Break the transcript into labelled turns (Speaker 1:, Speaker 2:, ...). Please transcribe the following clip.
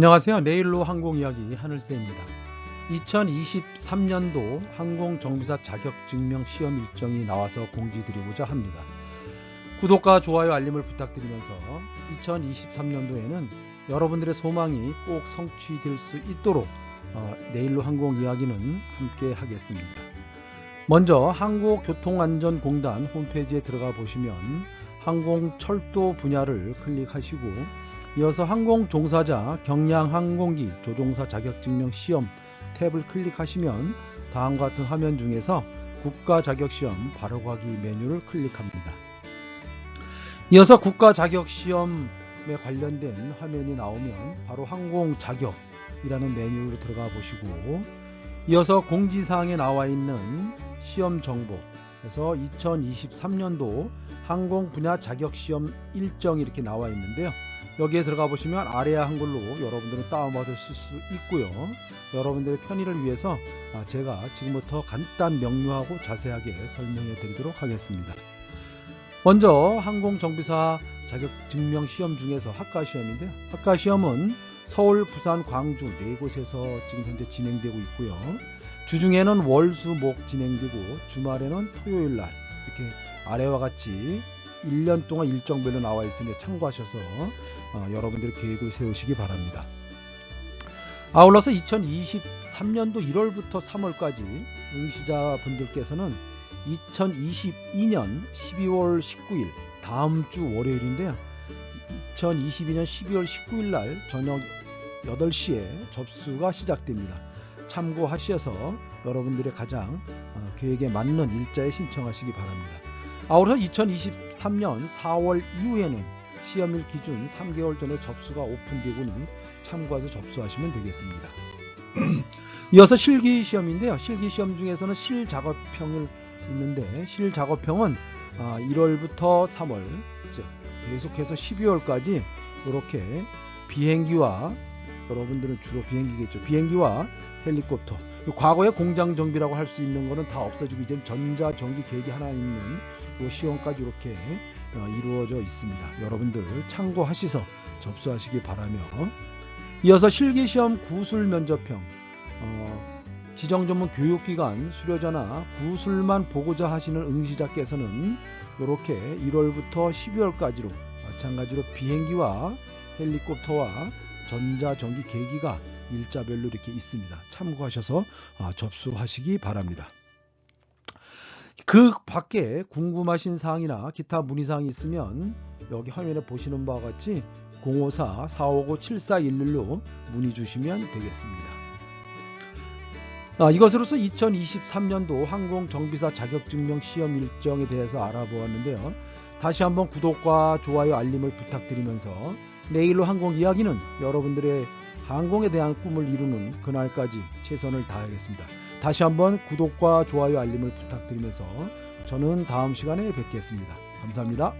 Speaker 1: 안녕하세요. 내일로 항공 이야기 하늘새입니다. 2023년도 항공 정비사 자격증명 시험 일정이 나와서 공지드리고자 합니다. 구독과 좋아요 알림을 부탁드리면서 2023년도에는 여러분들의 소망이 꼭 성취될 수 있도록 어, 내일로 항공 이야기는 함께 하겠습니다. 먼저 한국교통안전공단 홈페이지에 들어가 보시면 항공 철도 분야를 클릭하시고 이어서 항공 종사자 경량 항공기 조종사 자격증명 시험 탭을 클릭하시면 다음과 같은 화면 중에서 국가 자격 시험 바로가기 메뉴를 클릭합니다. 이어서 국가 자격 시험에 관련된 화면이 나오면 바로 항공 자격이라는 메뉴로 들어가 보시고 이어서 공지사항에 나와 있는 시험 정보 그래서 2023년도 항공 분야 자격 시험 일정이 이렇게 나와 있는데요. 여기에 들어가 보시면 아래야 한글로 여러분들은 다운받을 수 있고요. 여러분들의 편의를 위해서 아, 제가 지금부터 간단 명료하고 자세하게 설명해 드리도록 하겠습니다. 먼저 항공정비사 자격증명 시험 중에서 학과 시험인데요. 학과 시험은 서울, 부산, 광주 네 곳에서 지금 현재 진행되고 있고요. 주중에는 월, 수, 목 진행되고 주말에는 토요일 날 이렇게 아래와 같이 1년 동안 일정별로 나와 있으니 참고하셔서 어, 여러분들의 계획을 세우시기 바랍니다. 아울러서 2023년도 1월부터 3월까지 응시자분들께서는 2022년 12월 19일 다음 주 월요일인데요. 2022년 12월 19일 날 저녁 8시에 접수가 시작됩니다. 참고하셔서 여러분들의 가장 어, 계획에 맞는 일자에 신청하시기 바랍니다. 아울러서 2023년 4월 이후에는 시험일 기준 3개월 전에 접수가 오픈되고니 참고해서 접수하시면 되겠습니다. 이어서 실기 시험인데요. 실기 시험 중에서는 실 작업형을 있는데 실 작업형은 1월부터 3월 즉 계속해서 12월까지 이렇게 비행기와 여러분들은 주로 비행기겠죠. 비행기와 헬리콥터. 과거의 공장 정비라고 할 수 있는 거는 다 없어지고 이제 전자 전기 계획이 하나 있는 이 시험까지 이렇게 어, 이루어져 있습니다. 여러분들 참고하셔서 접수하시기 바라며 이어서 실기시험 구술 면접형 어, 지정 전문 교육기관 수료자나 구술만 보고자 하시는 응시자께서는 이렇게 1월부터 12월까지로 마찬가지로 비행기와 헬리콥터와 전자전기 계기가 일자별로 이렇게 있습니다. 참고하셔서 아, 접수하시기 바랍니다. 그 밖에 궁금하신 사항이나 기타 문의사항이 있으면 여기 화면에 보시는 바와 같이 054-459-7411로 문의 주시면 되겠습니다. 아, 이것으로서 2023년도 항공정비사 자격증명 시험 일정에 대해서 알아보았는데요. 다시 한번 구독과 좋아요 알림을 부탁드리면서 내일로 항공 이야기는 여러분들의 항공에 대한 꿈을 이루는 그날까지 최선을 다하겠습니다. 다시 한번 구독과 좋아요 알림을 부탁드리면서 저는 다음 시간에 뵙겠습니다. 감사합니다.